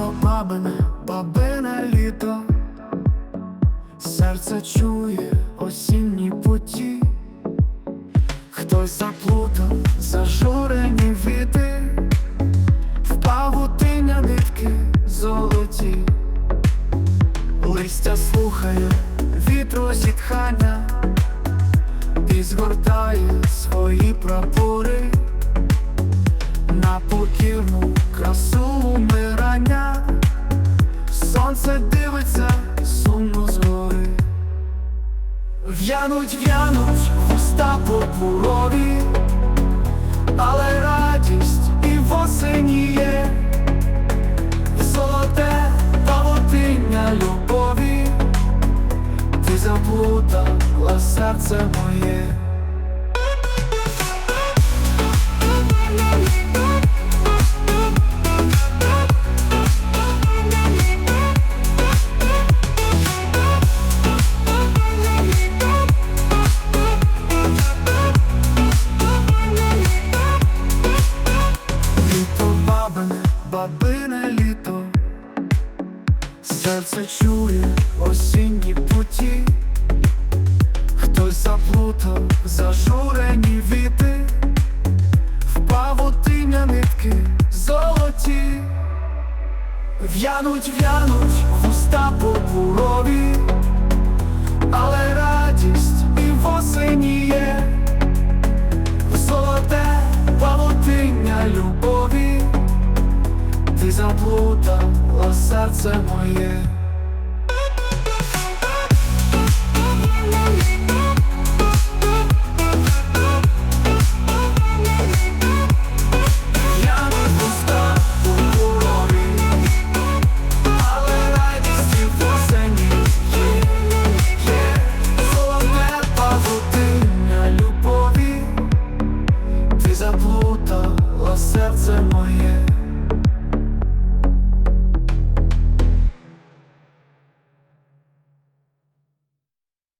бабине, бабине літо, серце чує осінні путі, хтось заплутав зажурені віти, в павутиння нитки золоті, листя слухає вітру зітхання. І згортає свої прапори. На покірну в'януть, в'януть вуста пурпурові, але радість і в осені є, золоте павутиння любові, ти заплутала серце моє. Серце чує осінні путі, хтось заплутав зажурені віти, впав у тим'я нитки золоті, в'януть, в'януть вуста по але серце моє.